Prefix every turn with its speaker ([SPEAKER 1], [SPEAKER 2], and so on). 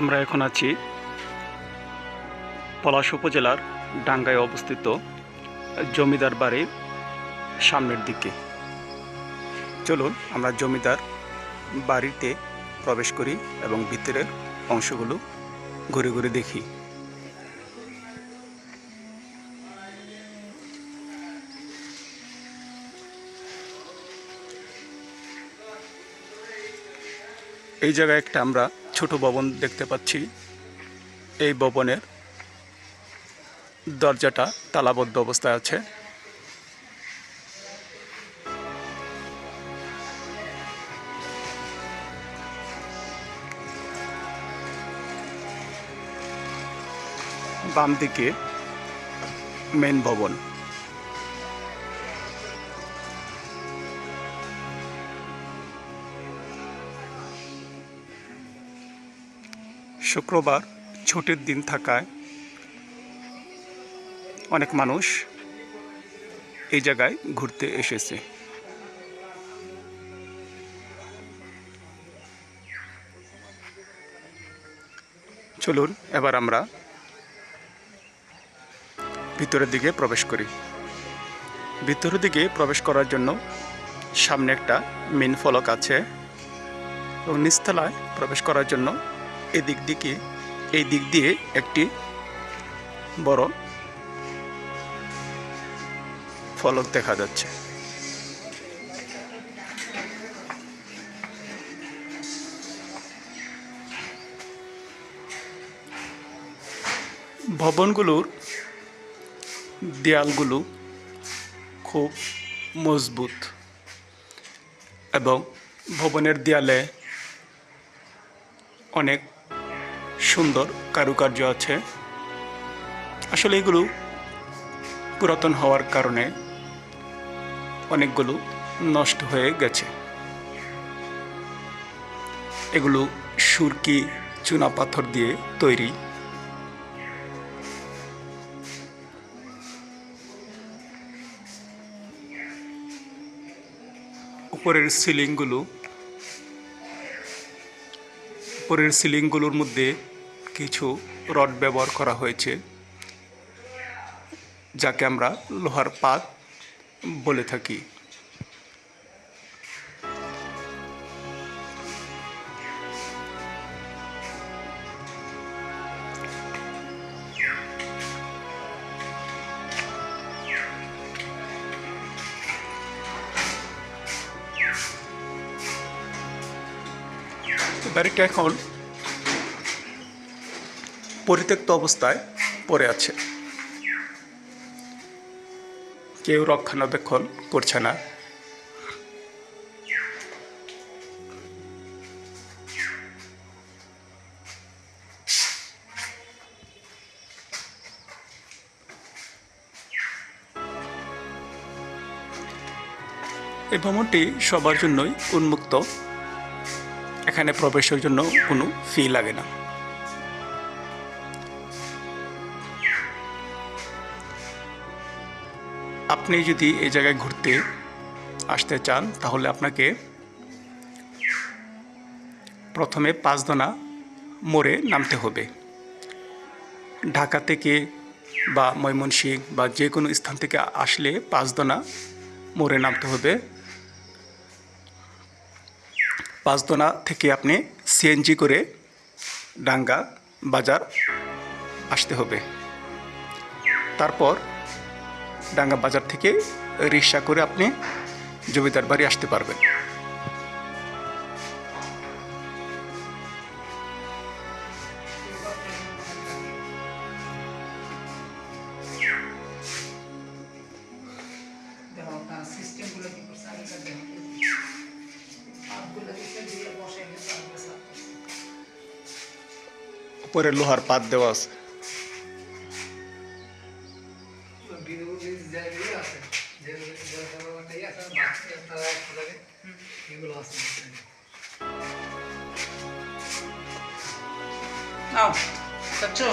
[SPEAKER 1] আমরা এখন আছি পলাশ উপজেলার ডাঙ্গায় অবস্থিত জমিদার বাড়ির সামনের দিকে। চলুন আমরা জমিদার বাড়িতে প্রবেশ করি এবং ভিতরের অংশগুলো ঘুরে ঘুরে দেখি। এই জায়গায় একটা আমরা ছোট ভবন দেখতে পাচ্ছি। এই ভবনের দরজাটা তালাবদ্ধ অবস্থায় আছে। বাম দিকে মেন ভবন। শুক্রবার ছুটির দিন থাকায় অনেক মানুষ এই জায়গায় ঘুরতে এসেছে। চলুন, এবার আমরা ভিতরের দিকে প্রবেশ করি। ভিতরের দিকে প্রবেশ করার জন্য সামনে একটা মেন ফলক আছে। এবং নিচতলায় প্রবেশ করার জন্য এদিক দিকে এই দিক দিয়ে একটি বড় ফলক দেখা যাচ্ছে। ভবনগুলোর দেয়ালগুলো খুব মজবুত এবং ভবনের দেয়ালে অনেক সুন্দর কারুকার্য আছে। আসলে এগুলো পুরাতন হওয়ার কারণে অনেকগুলো নষ্ট হয়ে গেছে। এগুলো সুরকি, চুনা পাথর দিয়ে তৈরি। উপরের সিলিংগুলো, উপরের সিলিংগুলোর মধ্যে কিছু রড ব্যবহার করা হয়েছে যাকে আমরা লোহার পাত বলে থাকি। বাড়িটা এখন পরিত্যক্ত অবস্থায় পড়ে আছে। কেউ রক্ষণাবেক্ষণ করছে না। এই ভ্রমণটি সবার জন্যই উন্মুক্ত। এখানে প্রবেশের জন্য কোনো ফি লাগে না। আপনি যদি এই জায়গায় ঘুরতে আসতে চান, তাহলে আপনাকে প্রথমে পাঁচদনা মোড়ে নামতে হবে। ঢাকা থেকে বা ময়মনসিংহ বা যে কোনো স্থান থেকে আসলে পাঁচদনা মোড়ে নামতে হবে। পাঁচদনা থেকে আপনি সিএনজি করে ডাঙ্গা বাজার আসতে হবে। তারপর ডাঙ্গা বাজার থেকে রিক্সা করে আপনি জমিদার বাড়ি আসতে পারবেন। উপরে লোহার পাত দেওয়া আছে।
[SPEAKER 2] এগুলো আছে
[SPEAKER 3] নাও চাচ্ছো